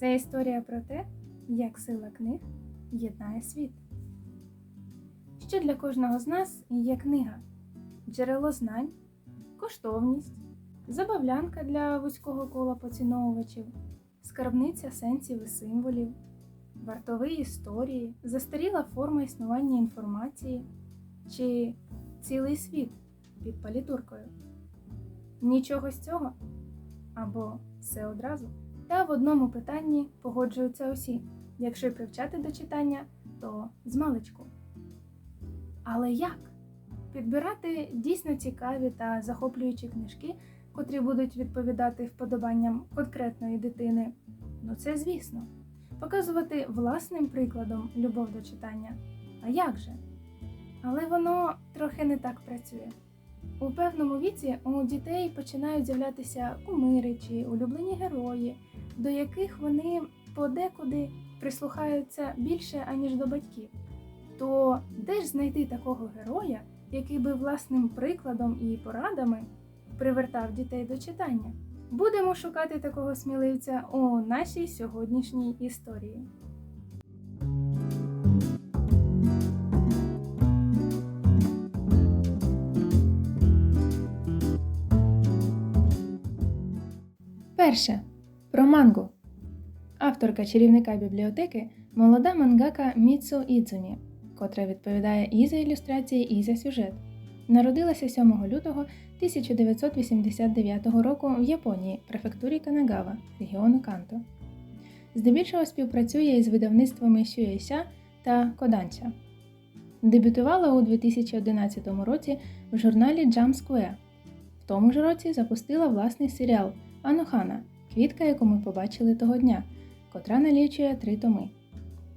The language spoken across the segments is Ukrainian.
Це історія про те, як сила книг єднає світ. Що для кожного з нас є книга? Джерело знань, коштовність, забавлянка для вузького кола поціновувачів, скарбниця сенсів і символів, вартові історії, застаріла форма існування інформації чи цілий світ під палітуркою. Нічого з цього або все одразу. Та в одному питанні погоджуються усі. Якщо привчати до читання, то з маличку. Але як? Підбирати дійсно цікаві та захоплюючі книжки, котрі будуть відповідати вподобанням конкретної дитини. Ну це звісно. Показувати власним прикладом любов до читання. А як же? Але воно трохи не так працює. У певному віці у дітей починають з'являтися кумири чи улюблені герої, до яких вони подекуди прислухаються більше, аніж до батьків. То де ж знайти такого героя, який би власним прикладом і порадами привертав дітей до читання? Будемо шукати такого сміливця у нашій сьогоднішній історії. Перше. Про мангу. Авторка чарівника бібліотеки молода мангака Міцу Ідзумі, котра відповідає і за ілюстрації, і за сюжет. Народилася 7 лютого 1989 року в Японії, префектурі Канагава, регіону Канто. Здебільшого співпрацює із видавництвами Сюєйся та Коданча. Дебютувала у 2011 році в журналі Jump Square. В тому ж році запустила власний серіал Анохана Квітка, яку ми побачили того дня, котра налічує три томи.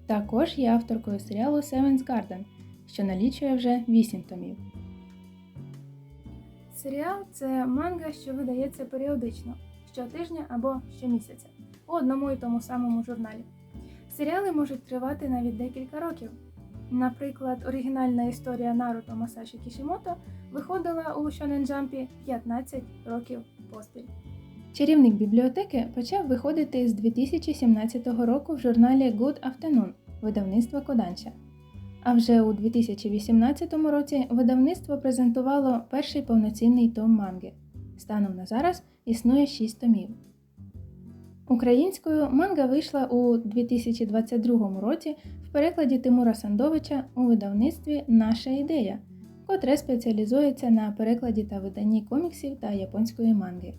Також є авторкою серіалу Seven's Garden, що налічує вже вісім томів. Серіал це манга, що видається періодично щотижня або щомісяця у одному і тому самому журналі. Серіали можуть тривати навіть декілька років. Наприклад, оригінальна історія Наруто Масаші Кішімото виходила у Shonen Jump 15 років поспіль. Чарівник бібліотеки почав виходити з 2017 року в журналі Good Afternoon видавництва Коданча. А вже у 2018 році видавництво презентувало перший повноцінний том манги. Станом на зараз існує 6 томів. Українською манга вийшла у 2022 році в перекладі Тимура Сандовича у видавництві Наша ідея, котре спеціалізується на перекладі та виданні коміксів та японської манги.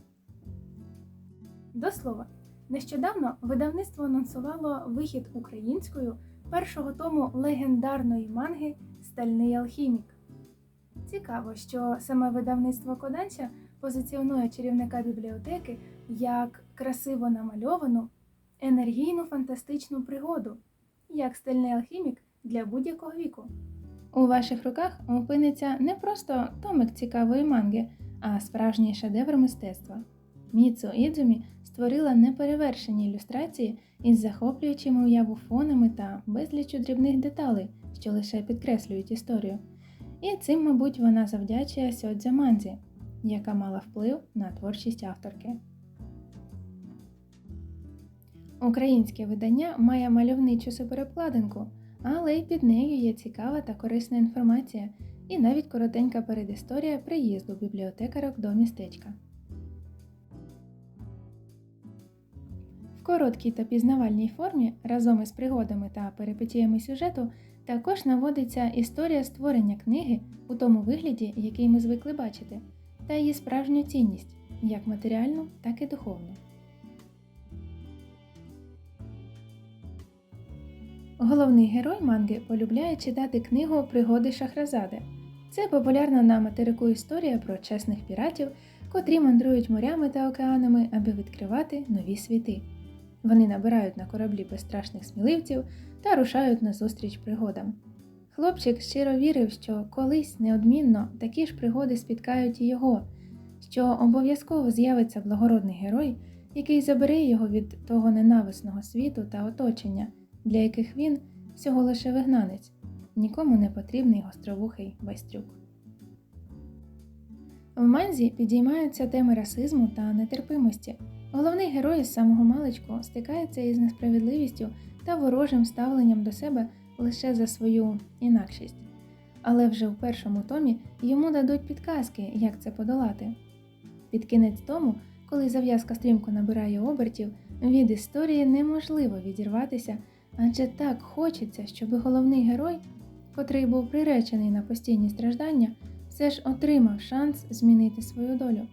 До слова, нещодавно видавництво анонсувало вихід українською першого тому легендарної манги Стальний алхімік. Цікаво, що саме видавництво Коданча позиціонує чарівника бібліотеки як красиво намальовану, енергійну фантастичну пригоду, як стальний алхімік для будь-якого віку. У ваших руках опиниться не просто томик цікавої манги, а справжній шедевр мистецтва. Міцу Ідзумі створила неперевершені ілюстрації із захоплюючими уяву фонами та безліччю дрібних деталей, що лише підкреслюють історію. І цим, мабуть, вона завдячує Сьодзя Манзі, яка мала вплив на творчість авторки. Українське видання має мальовничу суперобкладинку, але й під нею є цікава та корисна інформація, і навіть коротенька передісторія приїзду бібліотекарок до містечка. Короткій та пізнавальній формі разом із пригодами та перипетіями сюжету також наводиться історія створення книги у тому вигляді, який ми звикли бачити, та її справжню цінність як матеріальну, так і духовну. Головний герой манги полюбляє читати книгу Пригоди Шахразади. Це популярна на материку історія про чесних піратів, котрі мандрують морями та океанами, аби відкривати нові світи. Вони набирають на кораблі безстрашних сміливців та рушають назустріч пригодам. Хлопчик щиро вірив, що колись неодмінно такі ж пригоди спіткають і його, що обов'язково з'явиться благородний герой, який забере його від того ненависного світу та оточення, для яких він всього лише вигнанець, нікому не потрібний гостровухий байстрюк. В манзі підіймаються теми расизму та нетерпимості, Головний герой з самого маличку стикається із несправедливістю та ворожим ставленням до себе лише за свою інакшість. Але вже в першому томі йому дадуть підказки, як це подолати. Під кінець тому, коли зав'язка стрімко набирає обертів, від історії неможливо відірватися, адже так хочеться, щоб головний герой, котрий був приречений на постійні страждання, все ж отримав шанс змінити свою долю.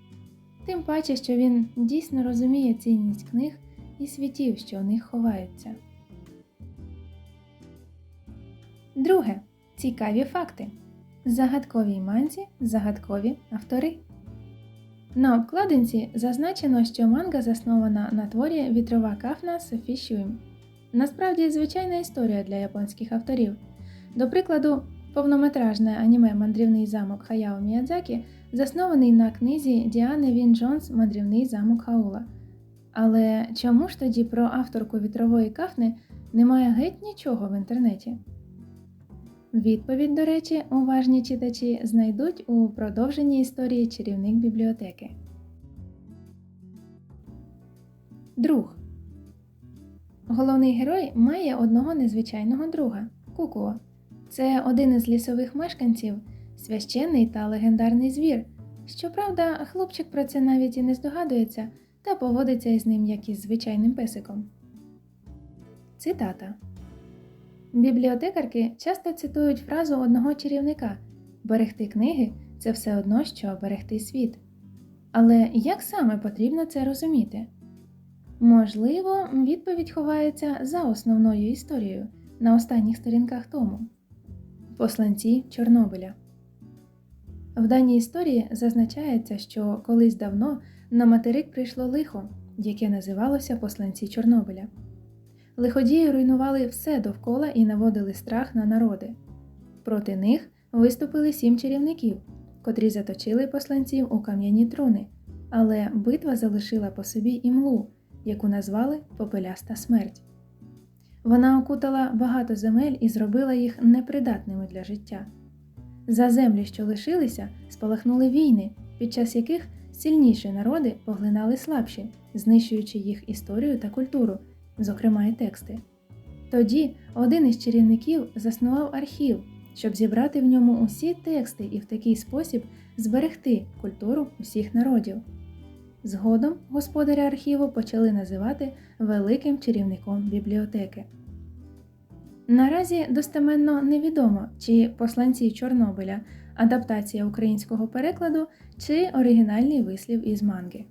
Тим паче, що він дійсно розуміє цінність книг і світів, що у них ховаються. Друге. Цікаві факти. Загадкові манзі, загадкові автори. На обкладинці зазначено, що манга заснована на творі Вітрова кафна Софі Шюйм. Насправді звичайна історія для японських авторів. До прикладу, повнометражне аніме Мандрівний замок Хаяо Міядзакі заснований на книзі Діани Він Джонс Мандрівний замок Хаула. Але чому ж тоді про авторку вітрової кафни немає геть нічого в інтернеті? Відповідь, до речі, уважні читачі знайдуть у продовженні історії чарівник бібліотеки. Друг. Головний герой має одного незвичайного друга Кукуо. Це один із лісових мешканців, священний та легендарний звір. Щоправда, хлопчик про це навіть і не здогадується та поводиться із ним як із звичайним песиком. Цитата Бібліотекарки часто цитують фразу одного чарівника Берегти книги це все одно, що берегти світ. Але як саме потрібно це розуміти? Можливо, відповідь ховається за основною історією на останніх сторінках тому Посланці Чорнобиля. В даній історії зазначається, що колись давно на материк прийшло лихо, яке називалося Посланці Чорнобиля. Лиходії руйнували все довкола і наводили страх на народи. Проти них виступили сім чарівників, котрі заточили посланців у кам'яні труни, але битва залишила по собі імлу, яку назвали Попеляста смерть. Вона окутала багато земель і зробила їх непридатними для життя. За землі, що лишилися, спалахнули війни, під час яких сильніші народи поглинали слабші, знищуючи їх історію та культуру зокрема і тексти. Тоді один із чарівників заснував архів, щоб зібрати в ньому усі тексти і в такий спосіб зберегти культуру усіх народів. Згодом господаря архіву почали називати великим чарівником бібліотеки. Наразі достеменно невідомо, чи посланці Чорнобиля адаптація українського перекладу, чи оригінальний вислів із манги.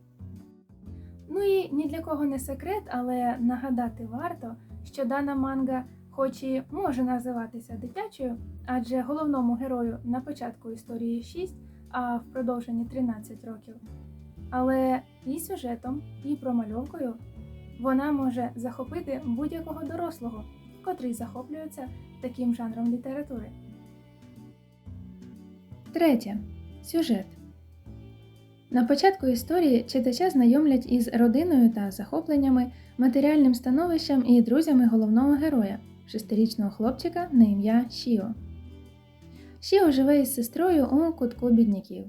Ну і ні для кого не секрет, але нагадати варто, що дана манга, хоч і може називатися дитячою, адже головному герою на початку історії 6, а в продовженні 13 років. Але і сюжетом, і промальовкою вона може захопити будь-якого дорослого, котрий захоплюється таким жанром літератури. Третє. Сюжет. На початку історії читача знайомлять із родиною та захопленнями, матеріальним становищем і друзями головного героя, шестирічного хлопчика на ім'я Шіо. Шіо живе із сестрою у кутку бідняків.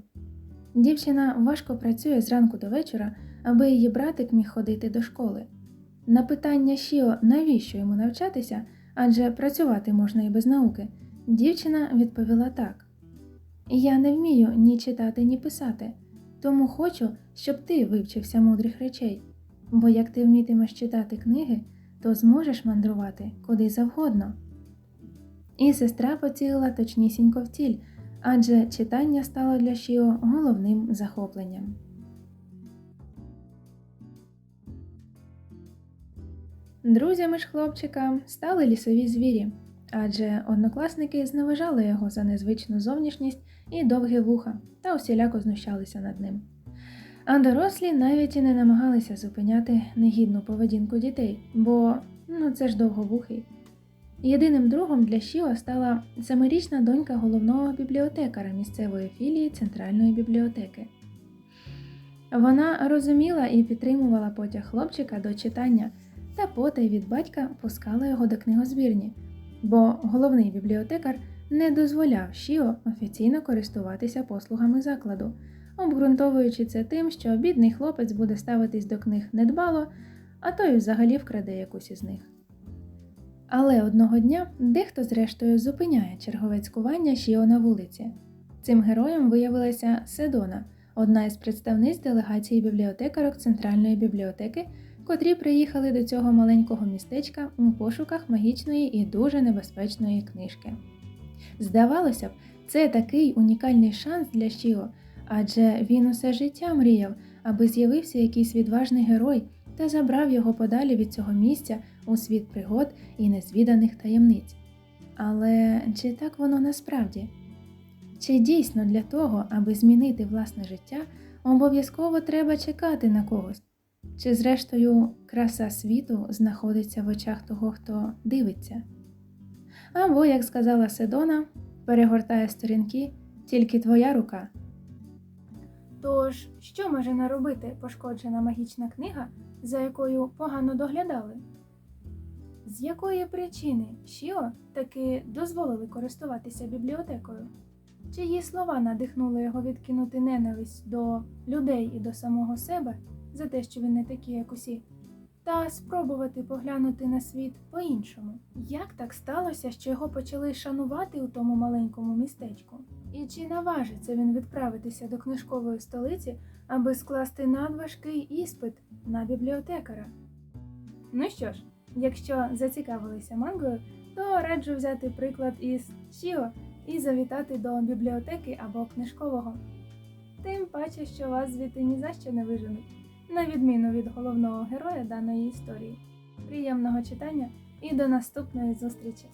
Дівчина важко працює зранку до вечора, аби її братик міг ходити до школи. На питання Шіо, навіщо йому навчатися, адже працювати можна і без науки, дівчина відповіла так: Я не вмію ні читати, ні писати. Тому хочу, щоб ти вивчився мудрих речей, бо як ти вмітимеш читати книги, то зможеш мандрувати куди завгодно. І сестра поцілила точнісінько в ціль, адже читання стало для Шіо головним захопленням. Друзями ж хлопчика стали лісові звірі, адже однокласники зневажали його за незвичну зовнішність і довгі вуха та усіляко знущалися над ним. А дорослі навіть і не намагалися зупиняти негідну поведінку дітей, бо ну це ж довговухий. Єдиним другом для Шіо стала семирічна донька головного бібліотекара місцевої філії Центральної бібліотеки. Вона розуміла і підтримувала потяг хлопчика до читання та потай від батька пускала його до книгозбірні, бо головний бібліотекар не дозволяв Шіо офіційно користуватися послугами закладу, обґрунтовуючи це тим, що бідний хлопець буде ставитись до книг недбало, а той взагалі вкраде якусь із них. Але одного дня дехто зрештою зупиняє черговецькування Шіо на вулиці. Цим героєм виявилася Седона, одна із представниць делегації бібліотекарок Центральної бібліотеки, котрі приїхали до цього маленького містечка у пошуках магічної і дуже небезпечної книжки. Здавалося б, це такий унікальний шанс для Шіо, адже він усе життя мріяв, аби з'явився якийсь відважний герой та забрав його подалі від цього місця у світ пригод і незвіданих таємниць. Але чи так воно насправді? Чи дійсно для того, аби змінити власне життя, обов'язково треба чекати на когось? Чи, зрештою, краса світу знаходиться в очах того, хто дивиться? Або, як сказала Седона, перегортає сторінки тільки твоя рука. Тож, що може наробити пошкоджена магічна книга, за якою погано доглядали? З якої причини Шіо таки дозволили користуватися бібліотекою? Чиї слова надихнули його відкинути ненависть до людей і до самого себе за те, що він не такий, як усі, та спробувати поглянути на світ по-іншому? Як так сталося, що його почали шанувати у тому маленькому містечку? І чи наважиться він відправитися до книжкової столиці, аби скласти надважкий іспит на бібліотекара? Ну що ж, якщо зацікавилися мангою, то раджу взяти приклад із Шіо і завітати до бібліотеки або книжкового. Тим паче, що вас звідти ні за що не виженуть, на відміну від головного героя даної історії. Приємного читання і до наступної зустрічі!